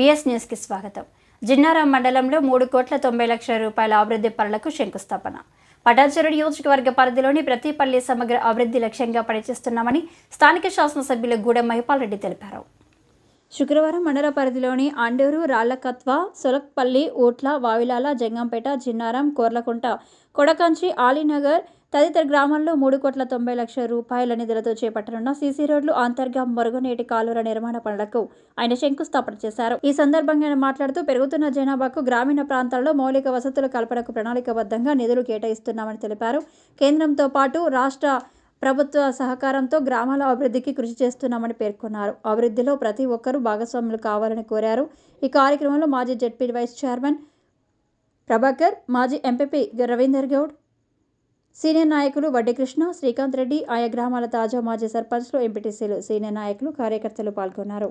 VS న్యూస్కి స్వాగతం. జిన్నారం మండలంలో మూడు కోట్ల తొంభై లక్షల రూపాయల అభివృద్ధి పనులకు శంకుస్థాపన. పటాన్చెరు నియోజకవర్గ పరిధిలోని ప్రతి పల్లి సమగ్ర అభివృద్ధి లక్ష్యంగా పనిచేస్తున్నామని స్థానిక శాసనసభ్యులు గూడెం మహిపాల్ రెడ్డి తెలిపారు. శుక్రవారం మండల పరిధిలోని అండూరు రాళ్ళకత్వ సొలక్పల్లి ఊట్ల వావిలాల జంగంపేట జిన్నారం కోర్లకుంట కొడకంచి ఆలీనగర్ తదితర గ్రామాల్లో మూడు కోట్ల తొంభై లక్షల రూపాయల నిధులతో చేపట్టనున్న సీసీ రోడ్లు అంతర్గా మరుగునీటి కాలువల నిర్మాణ పనులకు ఆయన శంకుస్థాపన చేశారు. ఈ సందర్భంగా ఆయన మాట్లాడుతూ పెరుగుతున్న జనాభాకు గ్రామీణ ప్రాంతాల్లో మౌలిక వసతుల కల్పనకు ప్రణాళికబద్ధంగా నిధులు కేటాయిస్తున్నామని తెలిపారు. కేంద్రంతో పాటు రాష్ట్ర ప్రభుత్వ సహకారంతో గ్రామాల అభివృద్ధికి కృషి చేస్తున్నామని పేర్కొన్నారు. అభివృద్ధిలో ప్రతి ఒక్కరూ భాగస్వాములు కావాలని కోరారు. ఈ కార్యక్రమంలో మాజీ జెడ్పీ వైస్ చైర్మన్ ప్రభాకర్ మాజీ ఎంపీపీ రవీందర్ గౌడ్ సీనియర్ నాయకులు వడ్డీ కృష్ణ శ్రీకాంత్ రెడ్డి ఆయా గ్రామాల తాజా మాజీ సర్పంచ్లు ఎంపీటీసీలు సీనియర్ నాయకులు కార్యకర్తలు పాల్గొన్నారు.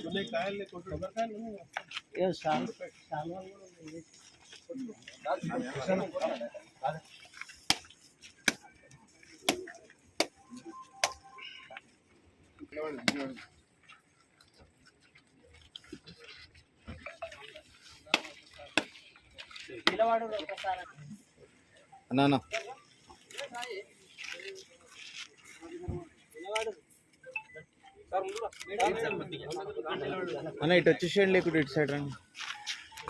ఉన్నాయి కాయలు కొబ్బరికాయలు ఉన్నాయి ఏ సాల్ సాల్వాలు కూడా ఉన్నాయి. పిల్లవాడు ఒకసారి. అన్నా అన్న. ఇటు వచ్చేసేయండి లేకుంటే ఇటు సైడ్ రండి.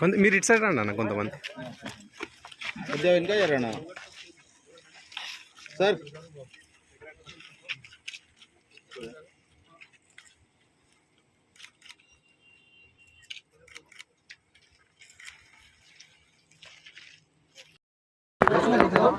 కొంత మీరు ఇటు సైడ్ రండి అన్న కొంతమంది. కొద్దిగా వెనక జరగనా సార్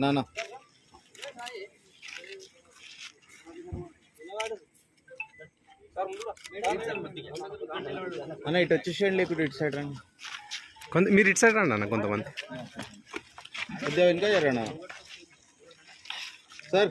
అన్నా అన్న. ఇటు వచ్చేసేయండి లేకుంటే ఇటు సైడ్ రండి. కొంత మీరు ఇటు సైడ్ రండి అన్న కొంతమంది. కొద్దిగా వెనక జరగనా సార్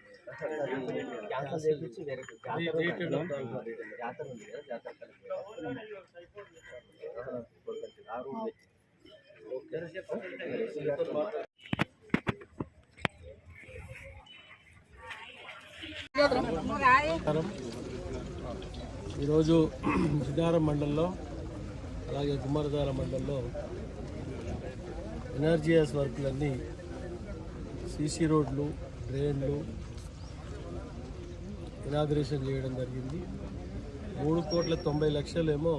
క్యాన్సల్ చేయించి వేరే జాతర జాతర ఉంది కదా జాతర ఈరోజు సిద్ధారం మండలంలో అలాగే కుమారధార మండలంలో ఎనర్జీఎస్ వర్కులన్నీ సీసీ రోడ్లు డ్రైన్లు ఇనాగ్రేషన్ చేయడం జరిగింది. మూడు కోట్ల తొంభై లక్షలేమో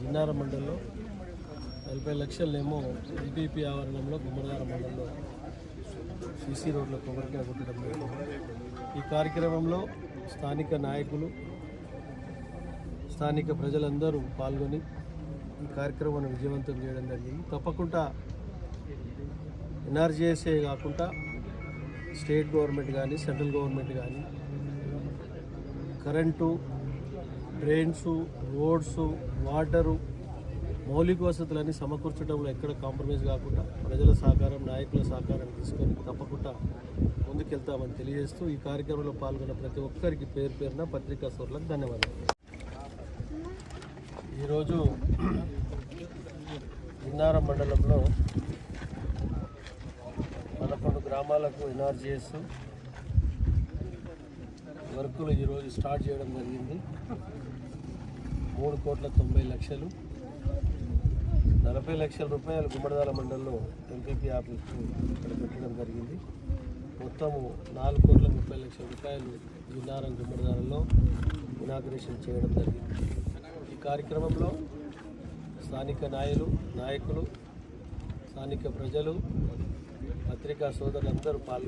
జిన్నార మండలంలో నలభై లక్షలేమో ఎంపీపీ ఆవరణంలో గుమ్మరదార మండలంలో సీసీ రోడ్ల కొబ్బరికాయ కొట్టడం జరిగింది. ఈ కార్యక్రమంలో స్థానిక నాయకులు స్థానిక ప్రజలందరూ పాల్గొని ఈ కార్యక్రమాన్ని విజయవంతం చేయడం జరిగింది. తప్పకుండా ఎన్ఆర్జీఎస్ఏ కాకుండా స్టేట్ గవర్నమెంట్ కానీ సెంట్రల్ గవర్నమెంట్ కానీ కరెంటు డ్రైన్స్ రోడ్స్ వాటరు మౌలిక వసతులన్నీ సమకూర్చడంలో ఎక్కడ కాంప్రమైజ్ కాకుండా ప్రజల సహకారం నాయకుల సహకారం తీసుకొని తప్పకుండా ముందుకెళ్తామని తెలియజేస్తూ ఈ కార్యక్రమంలో పాల్గొన్న ప్రతి ఒక్కరికి పేరు పేరున పత్రికా సోర్లకు ధన్యవాదాలు. ఈరోజు ఇన్నారం మండలంలో పదకొండు గ్రామాలకు ఎన్ఆర్జీఎస్ వర్కులు ఈరోజు స్టార్ట్ చేయడం జరిగింది. మూడు కోట్ల తొంభై లక్షలు. నలభై లక్షల రూపాయలు గుమ్మడిదాల మండలంలో ఎంపీపీ ఆఫీస్కు ఇక్కడ పెట్టడం జరిగింది. మొత్తము నాలుగు కోట్ల ముప్పై లక్షల రూపాయలు జిల్లారం గుమ్మడిదాలలో ఇనాగ్రేషన్ చేయడం జరిగింది. ఈ కార్యక్రమంలో స్థానిక నాయకులు నాయకులు స్థానిక ప్రజలు పత్రికా సోదరులందరూ పాల్గొన్నారు